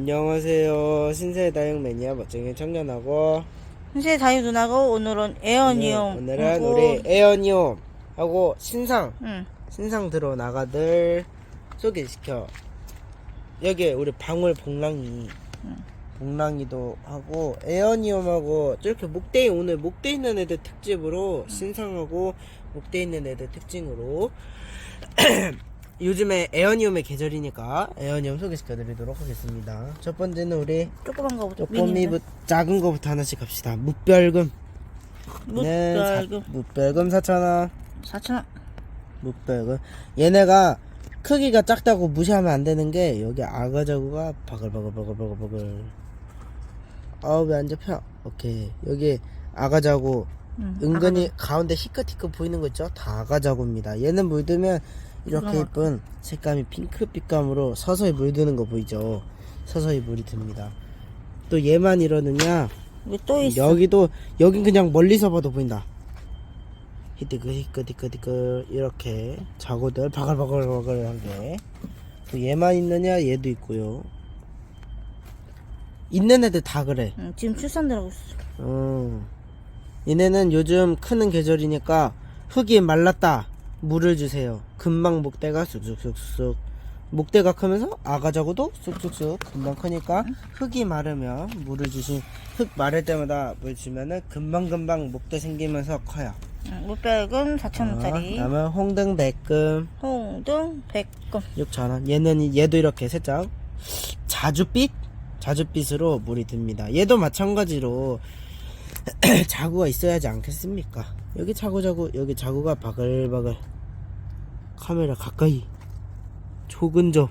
안녕하세요. 신세의 다육 매니아 멋쟁이 청년하고 현재 다유 누나고 오늘은 에어니움 네, 오늘은 우리 에어니움 하고 신상 응. 신상 들어 나가들 소개시켜. 여기 우리 방울 복랑이 복랑이도 하고 에어니움하고 저렇게 목대 오늘 목대 있는 애들 특집으로 신상하고 목대 있는 애들 특징으로 요즘에 에어니움의 계절이니까 에어니움 소개시켜드리도록 하겠습니다. 첫 번째는 우리 조그만 거부터 쪼꼬미 부 작은 거부터 하나씩 갑시다. 무별금. 네, 무별금 사- 무별금 4,000원. 4,000원 무별금. 얘네가 크기가 작다고 무시하면 안 되는 게 여기 아가자구가 바글바글바글바글바글. 아우 왜 안 잡혀? 오케이 여기 아가자구 응. 은근히 가운데 희끗희끗 보이는 거 있죠? 다 아가자구입니다. 얘는 물들면 이렇게 그럼. 예쁜 색감이 핑크빛감으로 서서히 물드는 거 보이죠? 서서히 물이 듭니다. 또 얘만 이러느냐? 왜또 있어 여기도 여긴 그냥 멀리서 봐도 보인다. 히트그 히끗 히끗 히끗 이렇게 자고들 바글바글바글한 게. 또 얘만 있느냐? 얘도 있고요. 있는 애들 다 그래. 응, 지금 출산들 하고 있어 어. 얘네는 요즘 크는 계절이니까 흙이 말랐다. 물을 주세요. 금방 목대가 쑥쑥쑥쑥. 목대가 크면서 아가자고도 쑥쑥쑥 금방 크니까 흙이 마르면 물을 주신 흙 마를 때마다 물 주면은 금방 금방 목대 생기면서 커요. 응, 무별금 4,000원짜리 어, 다음은 홍등 백금 홍등 백금 6,000원. 얘는 얘도 이렇게 살짝 자주빛 자주빛으로 물이 듭니다. 얘도 마찬가지로 자구가 있어야지 않겠습니까? 여기 자구 자구 여기 자구가 바글바글. 카메라 가까이. 초근접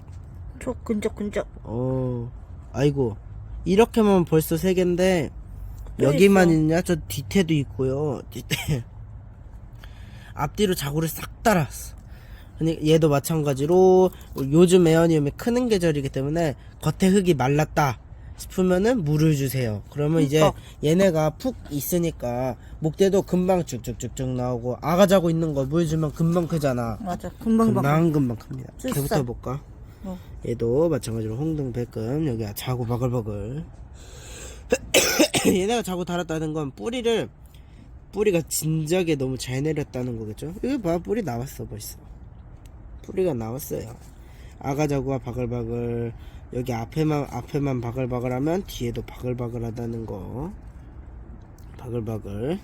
초 근적근적 어 아이고. 이렇게만 벌써 세 개인데 또 여기만 있어. 있냐? 저 뒤태도 있고요. 뒤태. 앞뒤로 자구를 싹 달았어. 근데 얘도 마찬가지로 요즘 에어니움이 크는 계절이기 때문에 겉에 흙이 말랐다 싶으면은 물을 주세요 그러면 이제 흠뻑. 얘네가 푹 있으니까 목대도 금방 쭉쭉쭉쭉 나오고 아가 자고 있는 거 물 주면 금방 크잖아 맞아 금방 금방 금방 금방 큽니다. 쓱싹. 걔부터 볼까? 어. 얘도 마찬가지로 홍등 백금 여기 자고 바글바글. 얘네가 자고 달았다는 건 뿌리를 뿌리가 진작에 너무 잘 내렸다는 거겠죠? 여기 봐 뿌리 나왔어 벌써. 뿌리가 나왔어요. 아가 자구가 바글바글 여기 앞에만 앞에만 바글바글하면 뒤에도 바글바글하다는 거. 바글바글.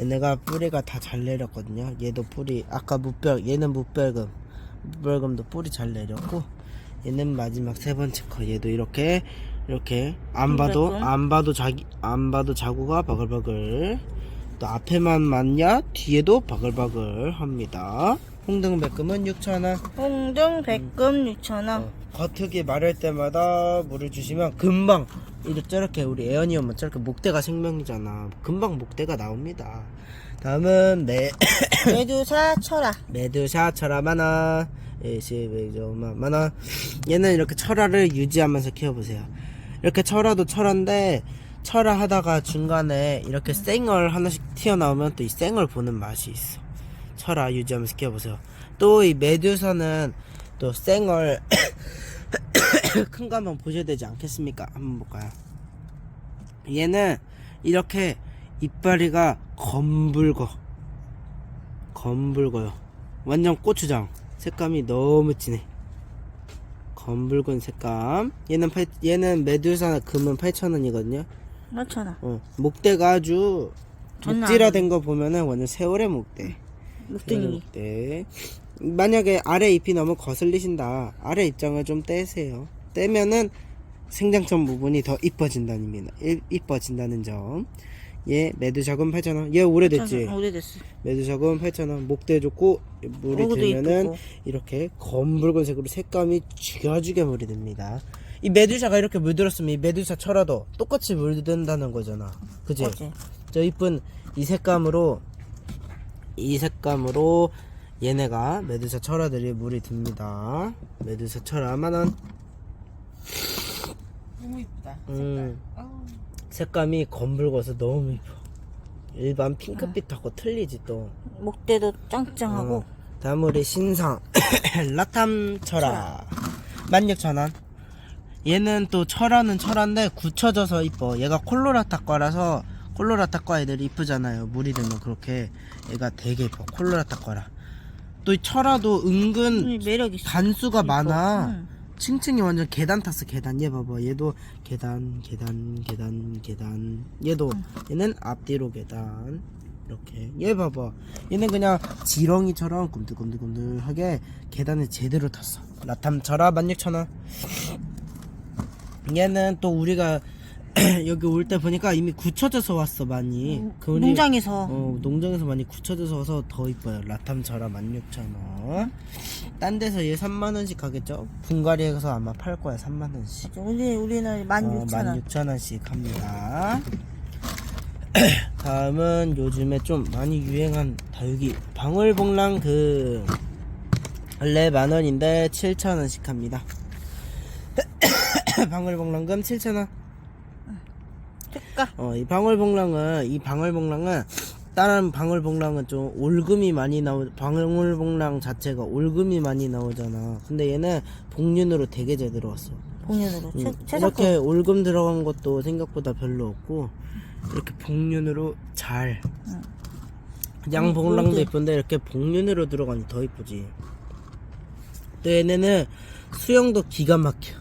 얘네가 뿌리가 다 잘 내렸거든요. 얘도 뿌리 아까 무별 얘는 무별금 무별금도 뿌리 잘 내렸고 얘는 마지막 세 번째 거 얘도 이렇게 이렇게 안 봐도. 안 봐도 자기 안 봐도 자구가 바글바글 또 앞에만 맞냐 뒤에도 바글바글 합니다. 홍등백금은 6,000원. 홍등 백금 6,000원. 겉흙이 마를 때마다 물을 주시면 금방 이렇게 저렇게 우리 에어니엄은 저렇게 목대가 생명이잖아. 금방 목대가 나옵니다. 다음은 메 메두사 철아. 메드샤 철화. 만원 21점 만원 얘는 이렇게 철화를 유지하면서 키워보세요. 이렇게 철화도 철화인데 철화 하다가 중간에 이렇게 생얼 하나씩 튀어나오면 또이 생얼 보는 맛이 있어 철화 유지하면서 키워보세요. 또 이 메두사는 또 생얼 큰 거 한번 보셔야 되지 않겠습니까? 한번 볼까요? 얘는 이렇게 이빨이가 검붉어. 검붉어요. 완전 고추장. 색감이 너무 진해. 검붉은 색감. 얘는 팔, 얘는 메두사 금은 8,000원이거든요. 5,000원. 어, 목대가 아주 목질화된 거 보면은 완전 세월의 목대 세월의 묵둥이 목대 만약에 아래 잎이 너무 거슬리신다 아래 입장을 좀 떼세요 떼면은 생장점 부분이 더 이뻐진다는 이- 이뻐진다는 점. 얘 매드작은 8,000원. 얘 오래됐지. 오래됐어 매드작은 8,000원. 목대 좋고 물이 들면은 이쁘고. 이렇게 검붉은색으로 색감이 죽여주게 물이 듭니다. 이 메두샤가 이렇게 물들었으면 이 메두샤 철화도 똑같이 물든다는 거잖아. 그지? 저 이쁜 이 색감으로 이 색감으로 얘네가 메두사 철화들이 물이 듭니다. 메두사 철화 만원. 너무 이쁘다 음, 색감이 검붉어서 너무 이뻐. 일반 핑크빛하고 틀리지 또. 목대도 짱짱하고 어. 다음 우리 신상 라탐 철화 16,000원. 얘는 또 철화는 철화인데 굳혀져서 이뻐. 얘가 콜로라타 과라서 콜로라타 과 애들이 이쁘잖아요. 물이 되면 그렇게 얘가 되게 이뻐. 콜로라타 과라. 또 이 철화도 은근 음, 매력 있어. 단수가 많아. 응. 층층이 완전 계단 탔어 계단 얘 봐봐 얘도 계단 계단 계단 계단 얘도 얘는 앞뒤로 계단 이렇게 얘 봐봐 얘는 그냥 지렁이처럼 꿈틀꿈틀꿈틀하게 계단을 제대로 탔어 라탐 절하 16,000원 얘는 또 우리가 여기 올 때 보니까 이미 굳혀져서 왔어 많이 그 우리- 농장에서 어, 농장에서 많이 굳혀져서 와서 더 이뻐요. 라탐 저라 16,000원. 딴 데서 얘 3만 원씩 가겠죠? 분갈이에서 아마 팔 거야, 3만 원씩. 우리 우리는 어, 16,000원. 16,000원씩 합니다. 다음은 요즘에 좀 많이 유행한 다육이 방울복랑 그 원래 만 원인데 7,000원씩 합니다. 방울복랑금 7,000원. 특가. 어, 이 방울복랑은 이 방울복랑은 다른 방울복랑은 좀 올금이 많이 나오 방울복랑 자체가 올금이 많이 나오잖아. 근데 얘는 복륜으로 되게 잘 들어왔어. 공연으로 음, 최. 이렇게 올금 들어간 것도 생각보다 별로 없고 이렇게 복륜으로 잘 응. 양복랑도 음, 이쁜데 이렇게 복륜으로 들어가니 더 이쁘지. 또 얘네는 수영도 기가 막혀.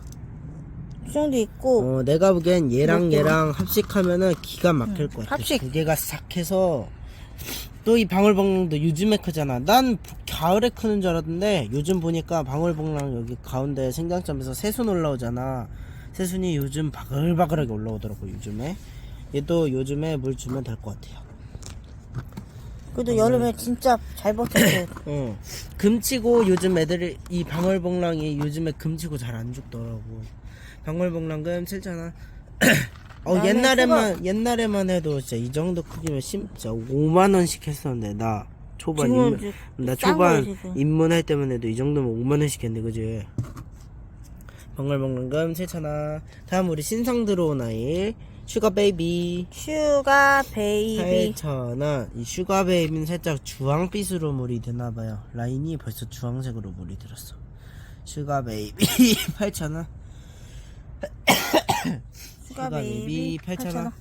수영도 있고 어, 내가 보기엔 얘랑 얘랑 합식하면은 기가 막힐 것 같아. 합식. 두 개가 싹 해서 또 이 방울복랑도 요즘에 크잖아. 난 가을에 크는 줄 알았는데 요즘 보니까 방울복랑 여기 가운데 생장점에서 새순 올라오잖아. 새순이 요즘 바글바글하게 올라오더라고 요즘에. 얘도 요즘에 물 주면 될 것 같아요. 그래도 여름에 진짜 잘 버텼어요. 어. 금치고 요즘 애들이 이 방울복랑이 요즘에 금치고 잘 안 죽더라고. 방울복랑금 7,000원. 어 나는 옛날에만 옛날에만 해도 진짜 이 정도 크기면 진짜 5만 원씩 했었는데 나 초반 지금은 입문 이제 나 싼 초반 거야, 지금. 입문할 때만 해도 이 정도면 5만 원씩 했는데 그지? 방울복랑금 7,000원. 다음 우리 신상 들어온 아이 슈가 베이비 슈가 베이비. 8,000원. 이 슈가 베이비는 살짝 주황빛으로 물이 드나 봐요. 라인이 벌써 주황색으로 물이 들었어. 슈가 베이비 8,000원. 슈가 베이비 8,000원.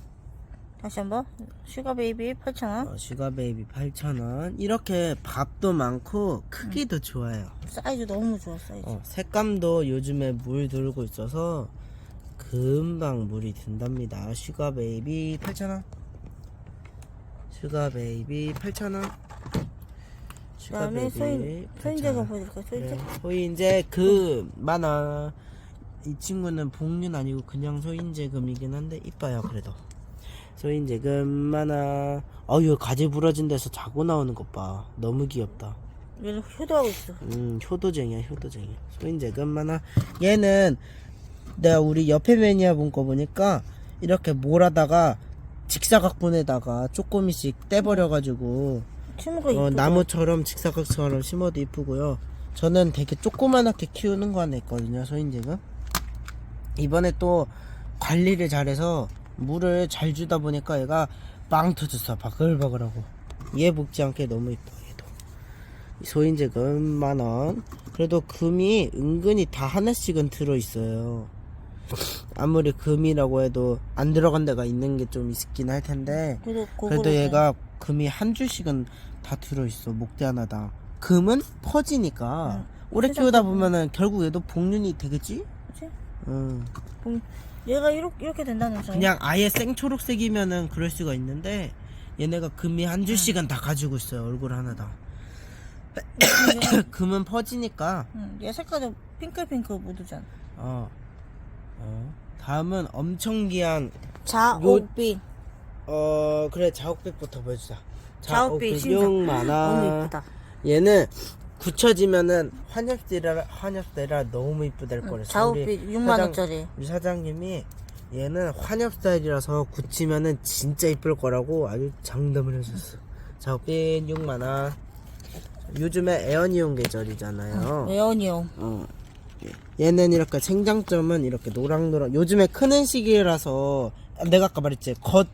다시 한번. 슈가 베이비 8,000원. 어, 슈가 베이비 8,000원. 이렇게 밥도 많고 크기도 좋아요. 사이즈 너무 좋아 사이즈. 어, 색감도 요즘에 물 들고 있어서 금방 물이 든답니다. 슈가 베이비 8,000원. 슈가 베이비 8,000원. 슈가 그다음에 소인 소인제가 8,000원. 보여줄까? 소인제. 네, 소인제 그 만화 이 친구는 복륜 아니고 그냥 소인제금이긴 한데 이뻐요 그래도 소인제금 만화 어유 가지 부러진 데서 자고 나오는 것봐 너무 귀엽다 얘는 효도하고 있어. 음 효도쟁이야 효도쟁이 소인제금 만화 얘는 내가 우리 옆에 매니아 본 거 보니까 이렇게 몰아다가 직사각분에다가 조금씩 떼버려가지고 어. 나무처럼 직사각처럼 심어도 이쁘고요. 저는 되게 조그만하게 키우는 거 하나 있거든요, 소인제금. 이번에 또 관리를 잘해서 물을 잘 주다 보니까 얘가 빵 터졌어, 바글바글하고. 얘 먹지 않게 너무 이뻐, 얘도. 이 소인제금 만원. 그래도 금이 은근히 다 하나씩은 들어있어요. 아무리 금이라고 해도 안 들어간 데가 있는 게 좀 있긴 할 텐데. 그래도 그래도 얘가 금이 한 줄씩은 다 들어있어 목대 하나당 금은 퍼지니까 응. 오래 키우다 금. 보면은 결국 얘도 복륜이 되겠지? 그치? 응. 본- 얘가 이렇게 이렇게 된다는 거잖아. 그냥 아예 생초록색이면은 그럴 수가 있는데 얘네가 금이 한 줄씩은 다 가지고 있어요 얼굴 하나당 금은 퍼지니까 응, 얘 색깔도 핑클핑클 묻으잖아. 어. 어. 다음은 엄청 귀한 자옥빛. 어 그래 자옥빛부터 보여주자 자옥빛 신상. 너무 많아 이쁘다. 얘는 굳혀지면은 환엽대라 환엽대라 너무 이쁘될. 자옥빛 우리 6만 사장- 원짜리. 우리 사장님이 얘는 환엽 스타일이라서 굳히면은 진짜 이쁠 거라고 아주 장담을 해줬어. 자옥빛 6만 원. 요즘에 에어니온 계절이잖아요. 에어니용. 어. 얘는 이렇게 생장점은 이렇게 노랑노랑 요즘에 크는 시기라서 내가 아까 말했지 겉,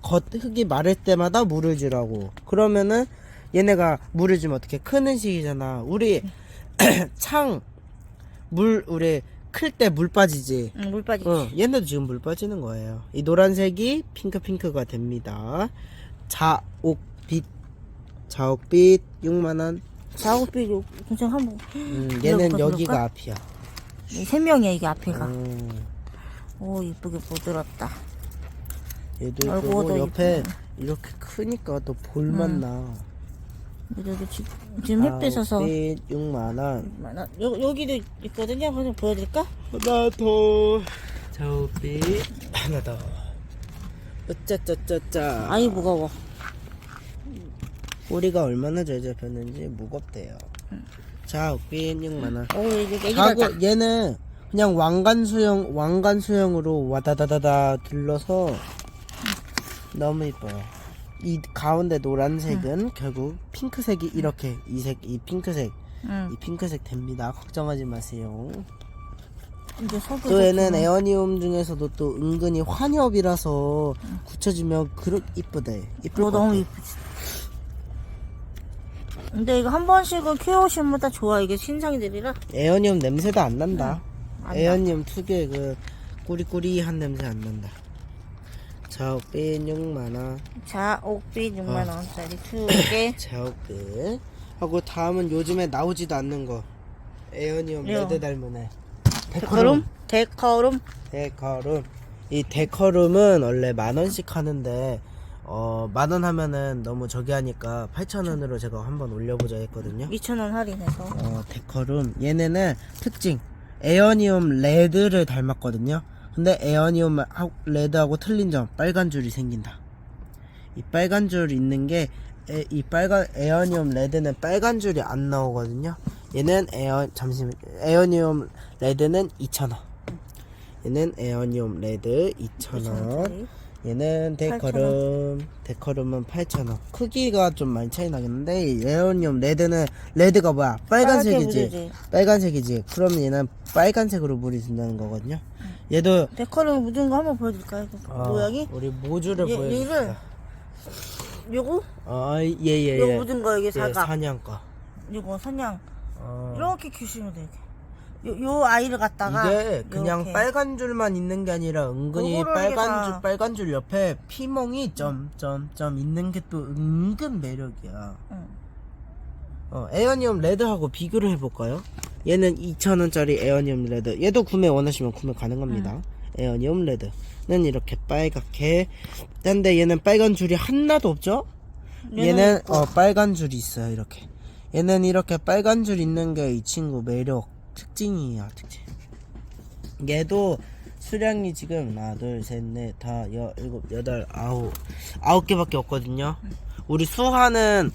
겉 흙이 마를 때마다 물을 주라고 그러면은 얘네가 물을 주면 어떻게 크는 시기잖아 우리 창 물 우리 클 때 물 빠지지. 응, 물 빠지지. 어, 얘네도 지금 물 빠지는 거예요. 이 노란색이 핑크 핑크가 됩니다. 자옥빛 자옥빛 6만 원. 자국비 그냥 한번 음, 얘는 여기가? 앞이야. 세 명이야 이게 앞에가. 음, 오 이쁘게 보들었다. 얘도 있고 너 옆에 이쁘네. 이렇게 크니까 또 볼만 나. 여기 지- 지금 햇빛에서 자옥빛 6만 원. 많아. 여, 여기도 있거든요. 한번 보여드릴까? 하나 더. 자옥빛 하나 더. 으짜짜짜짜. 아이 무거워. 꼬리가 얼마나 잘 잡혔는지 무겁대요. 자옥빛 6만 원. 오 이게 애기다. 하고 얘는 그냥 왕관 수영 왕관 수영으로 와다다다다 둘러서 너무 이뻐요. 이 가운데 노란색은 결국 핑크색이 이렇게 이 색 이 핑크색 응. 이 핑크색 됩니다. 걱정하지 마세요. 이제 또 얘는 에어니움 중에서도 또 은근히 환엽이라서 굳혀지면 그렇 이쁘대. 이쁠 이거 것 너무 같아. 이쁘지. 근데 이거 한 번씩은 키워오시면 다 좋아. 이게 신상들이라. 에어니움 냄새도 안 난다. 안 에어니움 특유의 그 꾸리꾸리한 냄새 안 난다. 자옥빛 6만원. 자, 옥빛 어. 6만 원짜리 두 개. 자옥빛. 하고 다음은 요즘에 나오지도 않는 거. 에어니움 이거. 레드 닮은 애. 데커룸? 데커룸? 데커룸. 이 데커룸은 원래 만 원씩 하는데 어, 만원 하면은 너무 저기 하니까 8천 원으로 제가 한번 올려보자 했거든요. 2천 원 할인해서. 어, 데커룸. 얘네는 특징. 에어니움 레드를 닮았거든요. 근데 에어니움 하- 레드하고 틀린 점, 빨간 줄이 생긴다. 이 빨간 줄 있는 게, 에, 이 빨간, 에어니움 레드는 빨간 줄이 안 나오거든요. 얘는 에어, 잠시만, 에어니움 레드는 2,000원. 얘는 에어니움 레드 2,000원. 얘는 데커룸 데커룸은 8,000원 크기가 좀 많이 차이 나겠는데 이 에어니움 레드는 레드가 뭐야 빨간색이지. 빨간색이지 그러면 얘는 빨간색으로 물이 든다는 거거든요 얘도 데커룸 묻은 거 한번 보여드릴까요? 그 어, 모양이? 우리 모주를 얘- 보여줍시다 얘를 요거? 아예예 예 요거 묻은 거 이게 예, 사각. 사냥과 요거 선양. 어. 이렇게 키우시면 돼. 이렇게. 요, 요 아이를 갖다가 이게 그냥 이렇게. 빨간 줄만 있는 게 아니라 은근히 그거를 빨간 다- 줄 빨간 줄 옆에 피멍이 점점점 있는 게 또 은근 매력이야. 응. 어, 에어니움 레드하고 비교를 해볼까요? 얘는 2,000원짜리 에어니움 레드. 얘도 구매 원하시면 구매 가능합니다. 에어니움 레드는 이렇게 빨갛게. 근데 얘는 빨간 줄이 하나도 없죠? 얘는. 어, 빨간 줄이 있어요. 이렇게. 얘는 이렇게 빨간 줄 있는 게 이 친구 매력 특징이야. 특징. 얘도 수량이 지금 하나, 둘, 셋, 넷, 다, 여, 일곱, 여덟, 아홉, 아홉 개밖에 없거든요. 우리 수화는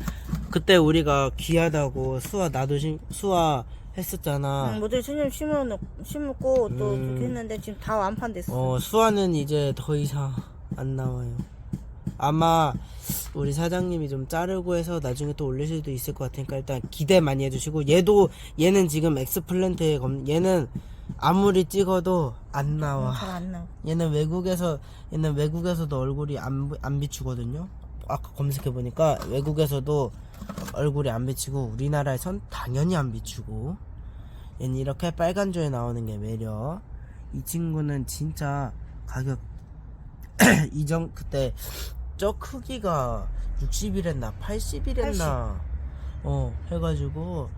그때 우리가 귀하다고 수화 나도 심, 수화 했었잖아. 응, 모델 수님 심어 심고 또 음. 이렇게 했는데 지금 다 완판됐어. 어, 수화는 이제 더 이상 안 나와요. 아마 우리 사장님이 좀 자르고 해서 나중에 또 올릴 수도 있을 것 같으니까 일단 기대 많이 해주시고 얘도 얘는 지금 엑스플랜트에 검 얘는 아무리 찍어도 안 나와. 잘 안 나와. 얘는 외국에서 얘는 외국에서도 얼굴이 안, 비- 안 비추거든요. 아까 검색해 보니까 외국에서도 얼굴이 안 비추고 우리나라에선 당연히 안 비추고 얘는 이렇게 빨간 줄에 나오는 게 매력. 이 친구는 진짜 가격 이전 그때 저 크기가 60이랬나 80이랬나 어 해가지고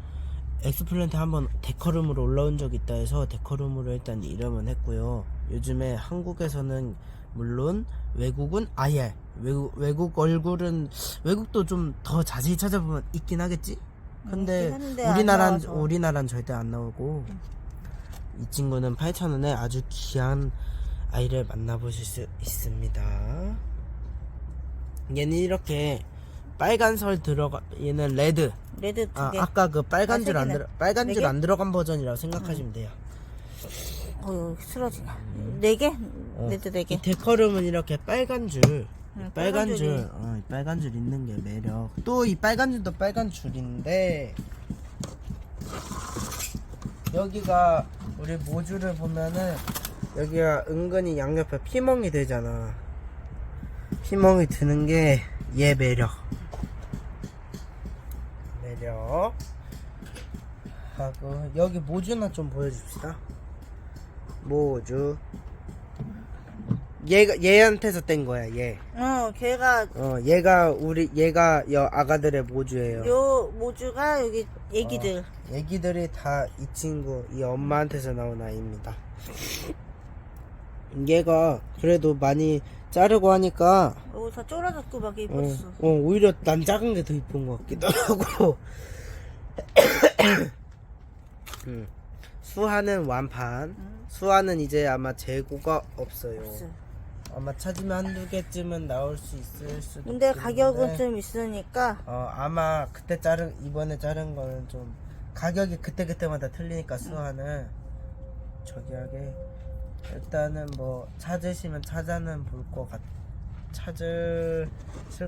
엑스플랜트 한번 데커룸으로 올라온 적이 있다 해서 데커룸으로 일단 이름은 했고요. 요즘에 한국에서는 물론 외국은 아예 외국 외국 얼굴은 외국도 좀 더 자세히 찾아보면 있긴 하겠지. 근데 있긴 한데 안 우리나라는 나와서. 우리나라는 절대 안 나오고 이 친구는 8,000원에 아주 귀한 아이를 만나보실 수 있습니다. 얘는 이렇게 빨간 설 들어가 얘는 레드 레드 두 아, 개. 아까 그 빨간 아, 줄안세 들어 빨간 네 줄 개? 안 들어간 버전이라고 생각하시면 돼요. 어, 쓰러지네. 네 개? 어. 레드 네 개. 이 데커룸은 이렇게 빨간 줄, 이 응, 빨간 줄. 어, 이 빨간 줄 있는 게 매력. 또 이 빨간 줄도 빨간 줄인데 여기가 우리 모주를 보면은 여기가 은근히 양옆에 피멍이 되잖아. 피멍이 드는 게 얘 매력. 매력. 하고 여기 모주나 좀 보여줍시다. 모주 얘가 얘한테서 뗀 거야 얘. 어, 걔가 어 얘가 우리 얘가 여 아가들의 모주예요. 요 모주가 여기 애기들. 애기들이 다 이 친구 이 엄마한테서 나온 아이입니다. 얘가 그래도 많이 자르고 하니까 어, 다 쫄아졌고 막 어, 이뻤어. 어, 오히려 난 작은 게 더 이쁜 것 같기도 하고 음. 수하는 완판 수하는 이제 아마 재고가 없어요 없어. 아마 찾으면 한두 개쯤은 나올 수 있을 수도 근데 있겠는데, 가격은 좀 있으니까 어, 아마 그때 자른 이번에 자른 거는 좀 가격이 그때 그때마다 틀리니까 수하는 저기하게 일단은 뭐 찾으시면 찾아는 볼 것 같 찾으실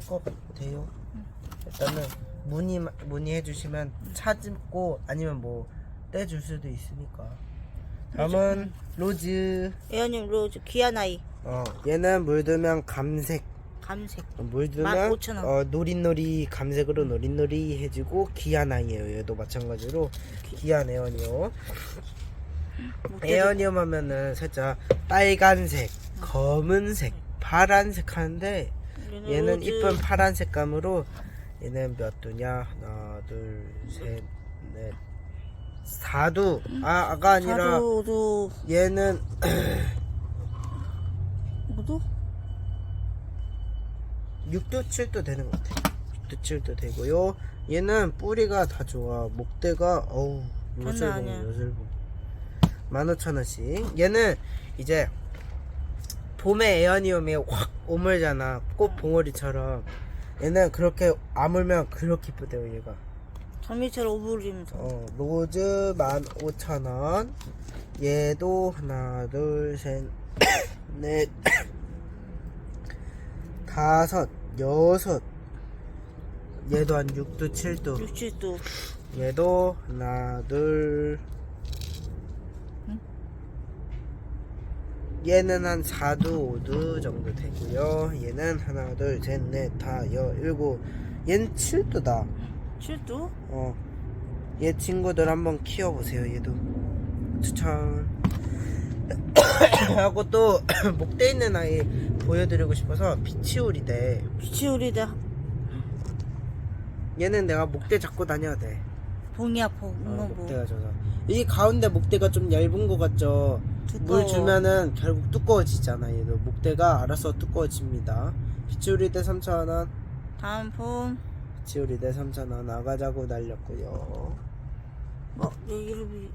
것 같아요. 일단은 문의 문의해 주시면 찾고 아니면 뭐 떼줄 수도 있으니까. 다음은 로즈. 에어님 로즈 귀한 아이 어 얘는 물들면 감색. 감색. 물들면 15,000원. 어, 노릿노리 감색으로 노릿노리 해주고 귀한 아이예요. 얘도 마찬가지로 귀한 에어니어. 에어니엄 하면은 살짝 빨간색, 검은색, 파란색 하는데 얘는. 이쁜 파란 색감으로 얘는 몇 두냐? 하나, 둘, 셋, 넷, 사두. 아 아까 아니라 자두도 얘는 모두 6도 7도 되는 것 같아. 6도 7도 되고요. 얘는 뿌리가 다 좋아. 목대가 어우 아니야. 요슬봉. 15,000원씩. 얘는 이제 봄에 에어니움이 확 오물잖아. 꽃 봉오리처럼. 얘는 그렇게 아물면 그렇게 이쁘대요 얘가. 장미처럼 오브리면서 어, 로즈 15,000원. 얘도 하나, 둘, 셋, 넷, 다섯, 여섯. 얘도 한 6도, 7도. 육칠도 얘도 하나, 둘. 얘는 한 4도, 5도 정도 되고요. 얘는 하나, 둘, 셋, 넷, 다, 여, 일곱. 얘는 7도다. 칠도 어, 얘 친구들 한번 키워보세요. 얘도 추천. 하고 또 목대 있는 아이 보여드리고 싶어서 비치오리대. 비치오리다 얘는 내가 목대 잡고 다녀야 돼. 봉이 아파 어, 뭐 목대가 져서. 이 가운데 목대가 좀 얇은 것 같죠? 두꺼워. 물 주면은 결국 두꺼워지잖아. 얘도 목대가 알아서 두꺼워집니다. 비치오리대 3,000원. 다음 폰 비치오리대 3,000원. 아가자고 날렸고요. 뭐, 얘 이름이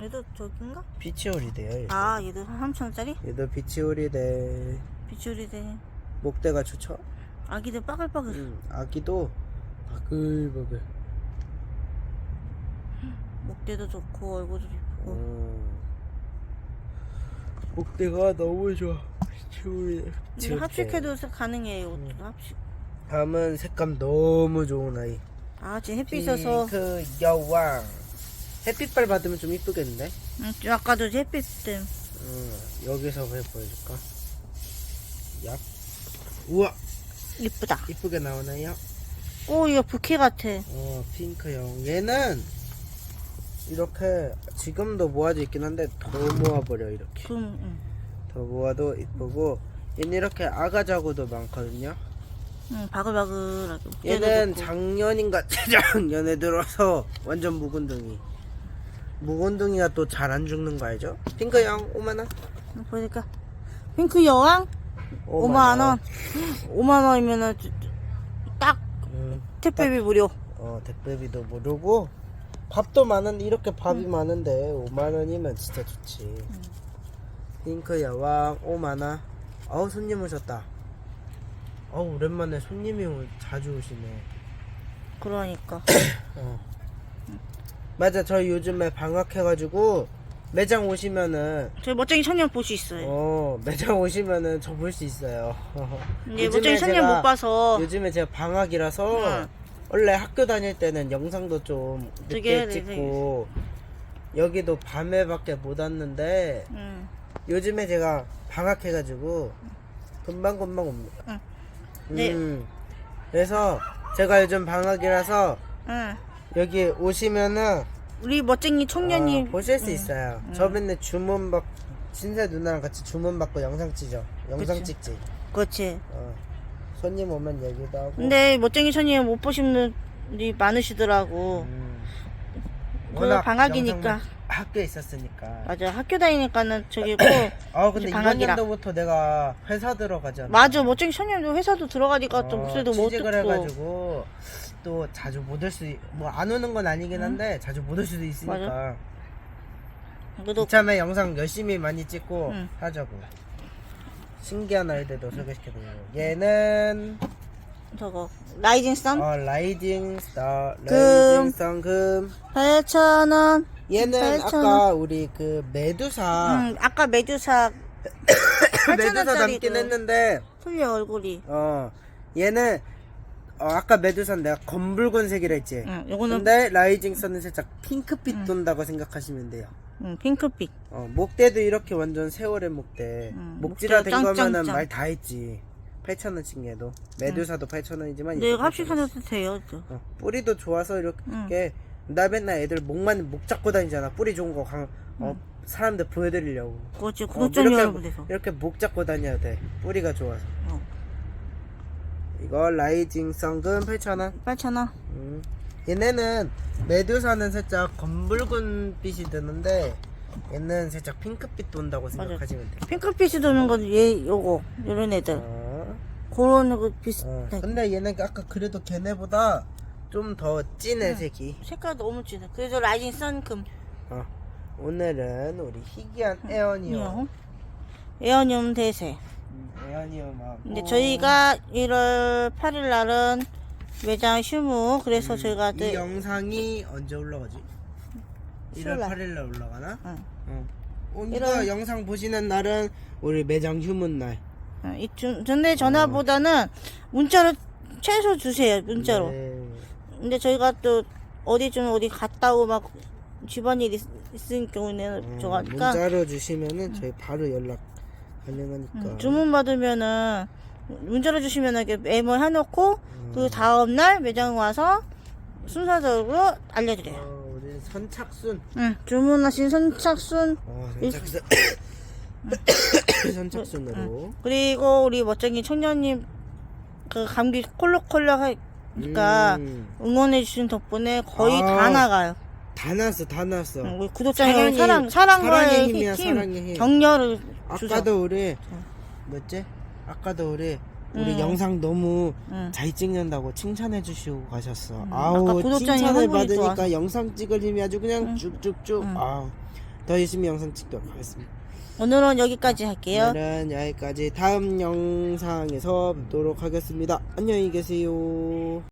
얘도 저긴가? 비치오리대요. 아 얘도 3천원짜리? 얘도 비치오리대. 비치오리대 목대가 좋죠? 아기들 빠글빠글 음, 아기도 바글바글. 목대도 좋고 얼굴도 예쁘고 어. 목대가 너무 좋아. 치우리. 이게 합식해도 가능해요 이것도 합식 다음은 색감 너무 좋은 아이. 아 지금 햇빛 있어서 핑크 여왕. 햇빛발 받으면 좀 이쁘겠는데? 응, 아까도 햇빛 때 음, 여기서 왜 보여줄까? 얍. 우와, 이쁘다 이쁘게 나오나요? 오 이거 부케 같아 어, 핑크형. 얘는 이렇게 지금도 모아져 있긴 한데 더 모아버려 이렇게. 그럼 응. 더 모아도 이쁘고 얘는 이렇게 아가자고도 많거든요. 응, 바글바글하게 얘는. 작년인가 재작년에 들어서 완전 묵은둥이. 묵은둥이가 또 잘 안 죽는 거 알죠? 핑크 형 5만원? 응, 보니까 핑크 여왕 5만 원 5만 원이면은 딱 음, 택배비 무료 어, 택배비도 무료고 밥도 많은데 이렇게 밥이 많은데 5만 원이면 진짜 좋지. 핑크 여왕 5만 원. 어우 손님 오셨다. 어우 오랜만에 손님이 오- 자주 오시네. 그러니까 어. 맞아, 저희 요즘에 방학해가지고 매장 오시면은 저희 멋쟁이 청년 볼 수 있어요 어 매장 오시면은 저 볼 수 있어요. 근데 요즘에 멋쟁이 청년 제가- 못 봐서 요즘에 제가 방학이라서 응. 원래 학교 다닐 때는 영상도 좀 되게 늦게 찍고 여기도 밤에밖에 못 왔는데 응. 요즘에 제가 방학해가지고 금방 금방 옵니다. 응. 네. 음, 그래서 제가 요즘 방학이라서 응. 여기 오시면은 우리 멋쟁이 청년이 어, 보실 수 있어요. 저 맨날 주문 받 신세 누나랑 같이 주문 받고 영상 찍죠. 영상 그치. 찍지. 그렇지. 어. 손님 오면 얘기도 하고. 근데 멋쟁이 천님 못 보시는 분이 많으시더라고. 음. 그 워낙 방학이니까. 영상만 학교에 있었으니까. 맞아. 학교 다니니까는 저기고. 아 근데 방학이라. 연도부터 내가 회사 들어가잖아. 맞아. 멋쟁이 천님도 회사도 들어가니까 또 어, 목소리도 못 취직을 듣고. 해가지고 또 자주 못 올 수, 뭐 안 오는 건 아니긴 한데 자주 못 올 수도 있으니까. 그래도 이참에 영상 열심히 많이 찍고 응. 하자고. 신기한 아이들도 소개시켜드리고. 얘는 저거 라이징 선 어, 라이딩 스타, 금. 라이딩 썬금. 8,000원. 얘는 8,000원. 아까 우리 그 메두사 응, 아까 메두사 메두사 8,000원짜리 담긴 그 했는데 풀려 얼굴이. 어 얘는 어, 아까 메두사는 내가 검붉은색이라 했지. 응, 요거는 근데 라이징 선은 살짝 핑크빛 돈다고 생각하시면 돼요. 응, 핑크빛. 어, 목대도 이렇게 완전 세월의 목대. 음, 목지라 된 거면은 짱짱짱. 말 다 했지. 8,000원씩 해도. 메두사도 8,000원이지만. 근데 이거 합식하셔도 돼요. 또. 어, 뿌리도 좋아서 이렇게. 응. 나 맨날 애들 목만, 목 잡고 다니잖아. 뿌리 좋은 거 강, 어, 사람들 보여드리려고. 그렇지. 어, 구독자 이렇게, 여러분께서. 이렇게 목 잡고 다녀야 돼. 뿌리가 좋아서. 어. 이거 라이징 썬금 8,000원. 8,000원. 음. 얘네는 메두사는 살짝 검붉은 빛이 드는데 얘는 살짝 핑크빛 돈다고 생각하시면 돼. 핑크빛이 도는 건 얘, 요거. 요런 애들. 어. 그런 거 어. 비슷해. 근데 얘는 아까 그래도 걔네보다 좀 더 진해 색이. 색깔 너무 진해. 그래서 라이징 선금. 어. 오늘은 우리 희귀한 에어니어. 에어늄 대세. 음, 에어니어하고. 근데 저희가 1월 8일 날은 매장 휴무. 그래서 저희가 또이 영상이 언제 올라가지? 1월 수요일 날. 8일 날 올라가나? 응. 어. 어, 이거 일월- 영상 보시는 날은 우리 매장 휴문 날. 어, 이 주- 근데 전화보다는 문자로 최소 주세요. 문자로. 네. 근데 저희가 또 어디 좀 어디 갔다 오고 막 집안일 있, 있을 경우에는 음, 저거 하니까 문자로 주시면은 저희 바로 연락 가능하니까. 음, 주문 받으면은 문자로 주시면은 이렇게 메모 해놓고 음. 그 다음 날 매장 와서 순서대로 알려드려요. 어, 우리 선착순. 응, 주문하신 선착순 어, 일- 선착순. 선착순으로. 그리고 우리 멋쟁이 청년님 그 감기 콜록콜록 하니까 음, 응원해 주신 덕분에 거의 아. 다 나가요. 다 났어, 다 났어. 응, 우리 구독자님 사랑 사랑과의 사랑의 힘이야, 힘, 사랑의 힘. 격려를 주죠. 아까도 우리 뭐지? 아까도 우리 우리 음. 영상 너무 응. 잘 찍는다고 칭찬해 주시고 가셨어. 음, 아우 아까 구독자님 칭찬을 받으니까. 영상 찍을 힘이 아주 그냥 응. 쭉쭉쭉. 응. 아우 더 열심히 영상 찍도록 하겠습니다. 오늘은 여기까지 할게요. 오늘은 여기까지 다음 영상에서 뵙도록 하겠습니다. 안녕히 계세요.